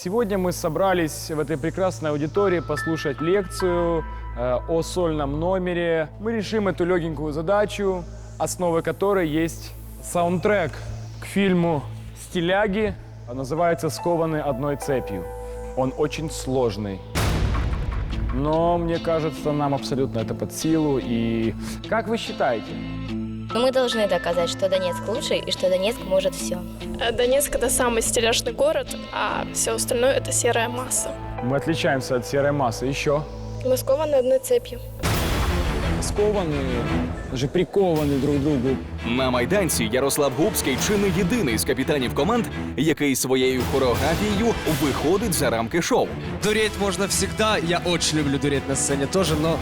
Сегодня мы собрались в этой прекрасной аудитории послушать лекцию э, о сольном номере. Мы решим эту легенькую задачу, основой которой есть саундтрек к фильму «Стиляги». Называется «Скованы одной цепью». Он очень сложный. Но мне кажется, нам абсолютно это под силу. И как вы считаете? Но мы должны доказать, что Донецк лучший и что Донецк может все. Э, Донецк это самый стиляжный город, а все остальное это серая масса. Мы отличаемся от серой массы. Еще Мы скованы одной цепью. скованы, даже прикованы друг к другу. На майданці Ярослав Губський чи не єдиний з капітанів команд, який своєю хореографією виходить за рамки шоу. Дуреть можно всегда. Я очень люблю дуреть на сцене тоже, но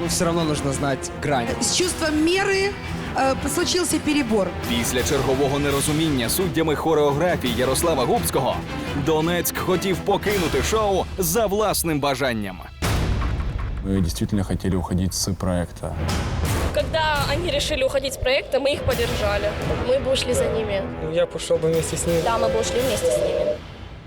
ну, все равно нужно знать грань. С чувством меры э, случился перебор. Після чергового нерозуміння суддями хореографії Ярослава Губського Донецьк хотів покинути шоу за власним бажанням. Мы действительно хотели уходить с проекта. Когда они решили уходить с проекта, мы их поддержали. Мы бы ушли за ними. Я пошел бы вместе с ними. Да, мы бы ушли вместе с ними.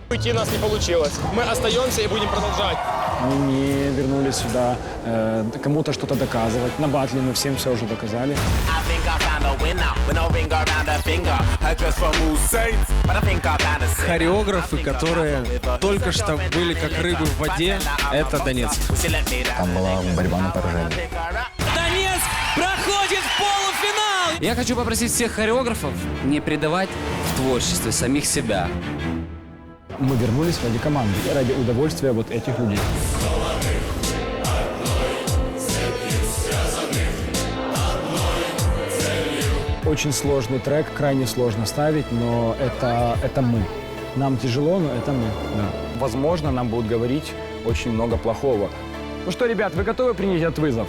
Уйти у нас не получилось. Мы остаемся и будем продолжать. Мы не вернулись сюда э, кому-то что-то доказывать. На батле мы всем все уже доказали. Хореографы, которые только что были как рыбы в воде, это Донецк. Там была борьба на поражение. Донецк проходит в полуфинал! Я хочу попросить всех хореографов не предавать в творчестве самих себя. Мы вернулись ради команды и ради удовольствия вот этих людей. Очень сложный трек, крайне сложно ставить, но это, это мы. Нам тяжело, но это мы. Да. Возможно, нам будут говорить очень много плохого. Ну что, ребят, вы готовы принять этот вызов?